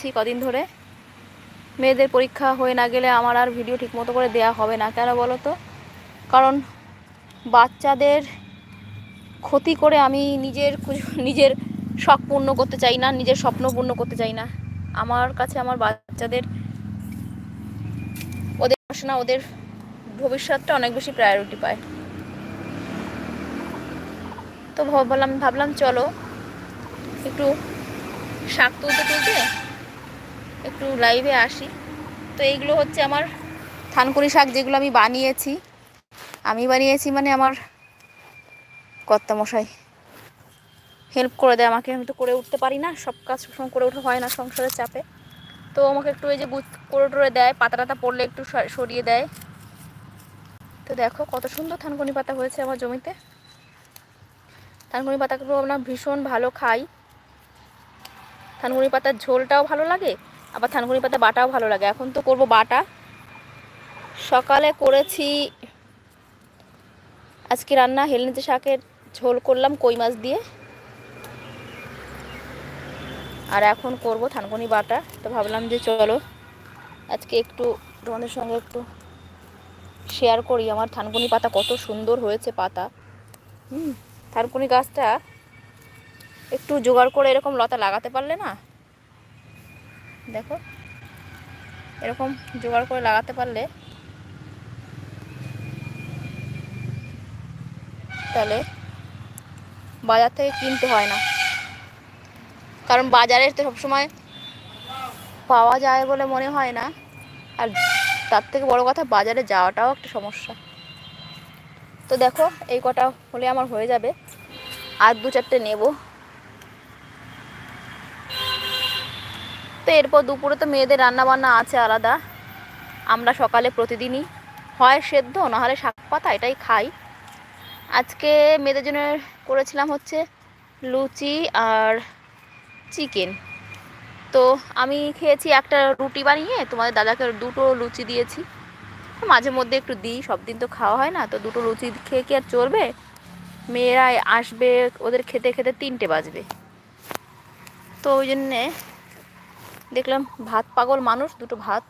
যাচ্ছি কদিন ধরে। মেয়েদের পরীক্ষা হয়ে না গেলে আমার আর ভিডিও ঠিকমতো করে দেয়া হবে না। কেন বলো তো? কারণ বাচ্চাদের ক্ষতি করে আমি নিজের নিজের শখ পূর্ণ করতে চাই না, নিজের স্বপ্ন পূর্ণ করতে চাই না। আমার কাছে আমার বাচ্চাদের ওদের পড়াশোনা, ওদের ভবিষ্যৎটা অনেক বেশি প্রায়োরিটি পায়। তো ভাবলাম ভাবলাম চলো একটু শাক তুলতে তুলতে একটু লাইভে আসি। তো এইগুলো হচ্ছে আমার থানকুনি শাক যেগুলো আমি বানিয়েছি। আমি বানিয়েছি মানে আমার কর্তামশাই। হেল্প করে দেয় আমাকে। আমি তো করে উঠতে পারি না। সব কাজ সবসময় করে ওঠা হয় না সংসারের চাপে। তো আমাকে একটু এই যে গুছ, করে টরে দেয়। পাতা টাতা পড়লে একটু সরিয়ে দেয়। তো দেখো কত সুন্দর থানকুনি পাতা হয়েছে আমার জমিতে। থানকুনি পাতাগুলো আমরা ভীষণ ভালো খাই। থানকুনি পাতার ঝোলটাও ভালো লাগে। আবার থানকুনি পাতা বাটাও ভালো লাগে। এখন তো করব বাটা। সকালে করেছি আজকে রান্না হেলনিতে শাকের ঝোল করলাম কই মাছ দিয়ে। আর এখন করব থানকুনি বাটা। তো ভাবলাম যে চলো আজকে একটু তোমাদের সঙ্গে একটু শেয়ার করি। আমার থানকুনি পাতা কত সুন্দর হয়েছে পাতা। হুম, থানকুনি গাছটা একটু জোগাড় করে এরকম লতা লাগাতে পারলে না দেখো। এরকম জোগাড় করে লাগাতে পারলে তাহলে বাজার থেকে কিনতে হয় না। কারণ বাজারে তো সবসময় পাওয়া যায় বলে মনে হয় না। আর তার থেকে বড় কথা বাজারে যাওয়াটাও একটা সমস্যা। তো দেখো, এই কটা হলে আমার হয়ে যাবে। আর দু চারটে নেব। তো এরপর দুপুরে তো মেয়েদের রান্না বান্না আছে আলাদা। আমরা সকালে প্রতিদিনই হয় সেদ্ধ, নাহলে শাক পাতা, এটাই খাই। আজকে মেয়েদের জন্য করেছিলাম হচ্ছে লুচি আর চিকেন। তো আমি খেয়েছি একটা রুটি বানিয়ে, তোমাদের দাদাকে দুটো লুচি দিয়েছি। মাঝে মধ্যে একটু দিই সব দিন তো খাওয়া হয় না, তো দুটো লুচি খেয়ে কি আর চলবে? মেয়েরা আসবে, ওদের খেতে খেতে তিনটে বাজবে। তো ওই জন্যে দেখলাম ভাত পাগল মানুষ, দুটো ভাত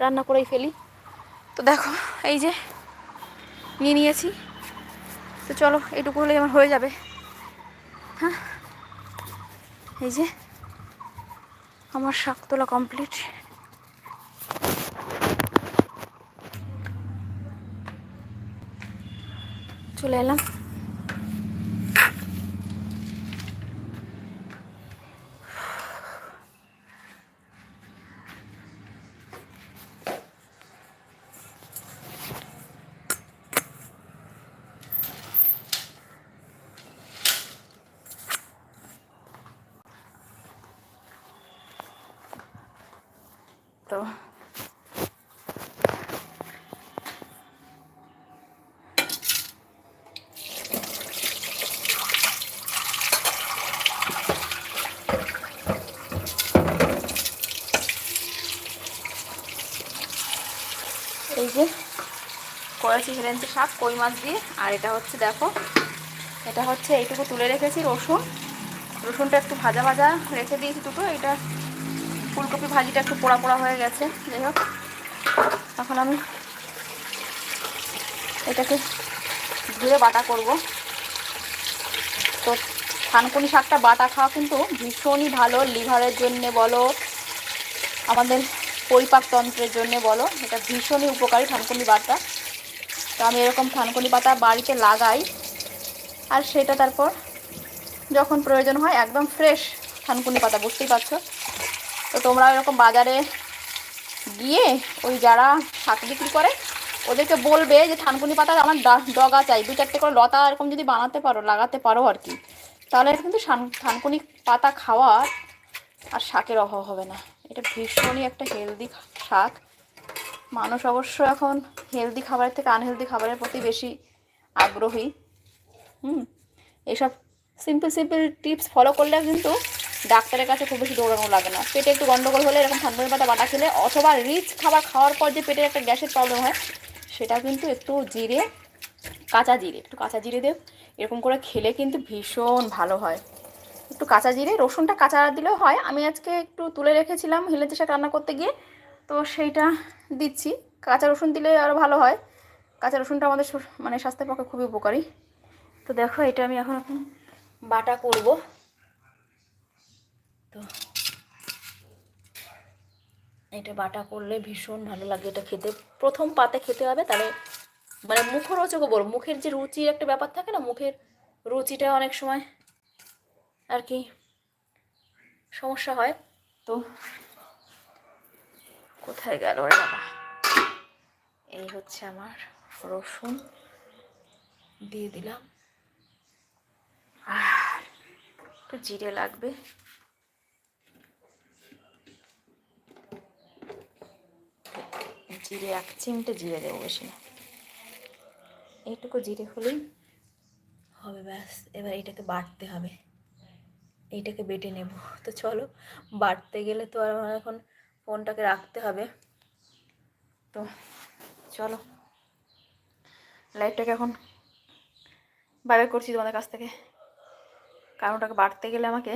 রান্না করেই ফেলি। তো দেখো, এই যে নিয়ে নিয়েছি। তো চলো, এইটুকু হলেই আমার হয়ে যাবে। হ্যাঁ? এই যে আমার শাক তোলা কমপ্লিট চলে এলাম। তো। এই যে করেছি হেলেন্সি শাক, কই মাছ দিয়ে। আর এটা হচ্ছে, দেখো, এটা হচ্ছে এইটুকু তুলে রেখেছি রসুন। রসুনটা একটু ভাজা ভাজা রেখে দিয়েছি দুটো, এটা ফুলকপি ভাজিটা একটু পোড়া পোড়া হয়ে গেছে, যাই হোক। এখন আমি এটাকে ধুয়ে বাটা করব। তো থানকুনি শাকটা বাটা খাওয়া কিন্তু ভীষণই ভালো, লিভারের জন্যে বলো, আমাদের পরিপাকতন্ত্রের জন্যে বলো, এটা ভীষণই উপকারী থানকুনি বাটা। তো আমি এরকম থানকুনি পাতা বাড়িতে লাগাই, আর সেটা তারপর যখন প্রয়োজন হয় একদম ফ্রেশ থানকুনি পাতা, বুঝতেই পারছ? তো তোমরা এরকম বাজারে গিয়ে ওই যারা শাক বিক্রি করে, ওদেরকে বলবে যে থানকুনি পাতার আমার ডগা চাই দু চারটে করে লতা এরকম যদি বানাতে পারো, লাগাতে পারো আর কি, তাহলে কিন্তু থানকুনি পাতা খাওয়ার আর শাকের অভাব হবে না। এটা ভীষণই একটা হেলদি শাক। মানুষ অবশ্য এখন হেলদি খাবারের থেকে আনহেলদি খাবারের প্রতি বেশি আগ্রহী। হুম এইসব সিম্পল সিম্পল টিপস ফলো করলে কিন্তু ডাক্তারের কাছে খুব বেশি দৌড়ানো লাগে না। পেটে একটু গন্ডগোল হলে এরকম থানকুনি পাতা বাটা খেলে অথবা রিচ খাবার খাওয়ার পর যে পেটের একটা গ্যাসের প্রবলেম হয়, সেটা কিন্তু একটু জিরে, কাঁচা জিরে, একটু কাঁচা জিরে দেব এরকম করে খেলে কিন্তু ভীষণ ভালো হয়। একটু কাঁচা জিরে, রসুনটা কাঁচা দিলেও হয়। আমি আজকে একটু তুলে রেখেছিলাম হিলেঞ্চি শাক রান্না করতে গিয়ে। তো সেইটা দিচ্ছি। কাঁচা রসুন দিলে আরও ভালো হয়। কাঁচা রসুনটা আমাদের মানে স্বাস্থ্যের পক্ষে খুবই উপকারী। তো দেখো, এটা আমি এখন এখন বাটা করব। তো। এটা বাটা করলে ভীষণ ভালো লাগে এটা খেতে। প্রথম পাতে খেতে হবে, তাহলে মানে মুখরোচকও বলব। মুখের যে রুচির একটা ব্যাপার থাকে না, মুখের রুচিটা অনেক সময় আর কি সমস্যা হয়। তো কোথায় গেল এই হচ্ছে আমার রসুন। দিয়ে দিলাম। আর একটু জিরে লাগবে। জিরে, এক চিমটে জিরে দেবো বেশি না। এইটুকু জিরে হলেই হবে, ব্যাস। এবার এটাকে বাটতে হবে। এইটাকে বেটে নেব। তো চলো, বাটতে গেলে তো আর আমার এখন ফোনটাকে রাখতে হবে। তো চলো, লাইটটাকে এখন বাইরে করছি তোমাদের কাছ থেকে। কারণ ওটাকে বাটতে গেলে আমাকে